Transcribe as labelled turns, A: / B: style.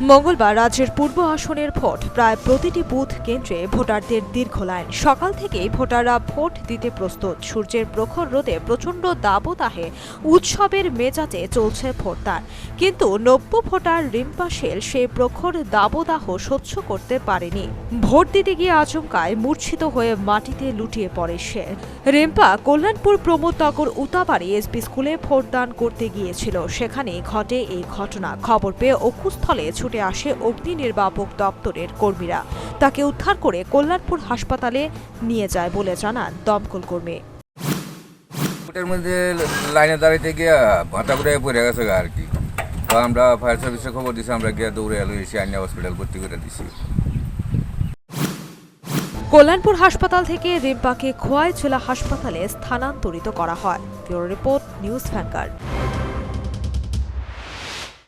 A: মঙ্গলবার রাজ্যের পূর্ব আসনের ভোট। প্রায় প্রতিটি বুথ কেন্দ্রে ভোটারদের দীর্ঘ লাইন। সকাল থেকেই ভোটাররা ভোট দিতে প্রস্তুত। সূর্যের প্রখর রোদে প্রচণ্ড দাবদাহে উৎসবের মেজাজে চলছে ভোটদান। কিন্তু নব্য ভোটার রিম্পা শেল সেই প্রখর দাবদাহ সহ্য করতে পারেনি। ভোট দিতে গিয়ে আচমকায় মূর্ছিত হয়ে মাটিতে লুটিয়ে পড়ে সে। রিম্পা কল্যাণপুর প্রমোদনগর উতাবাড়ি এসপি স্কুলে ভোটদান করতে গিয়েছিল। সেখানে ঘটে এই ঘটনা। খবর পেয়ে অকুস্থলে আসে অগ্নি নির্বাপক দপ্তরের কর্মীরা। তাকে উদ্ধার করে কল্যাণপুর হাসপাতালে নিয়ে যায় বলে জানান দমকল কর্মী।
B: ওটার মধ্যে লাইনে দাঁড়াইতে গিয়া ঘুরে পড়ে গেছে আর কি। তো আমরা ফায়ার সার্ভিসে খবর দিছি আমরা গিয়া দৌড়ে এলো এসে আইনা হসপিটাল ভর্তি করে দিছি।
A: কল্যাণপুর হাসপাতাল থেকে রিম্পাকে খোয়াই জেলা হাসপাতালে স্থানান্তরিত করা হয়। Bureau report news vanguard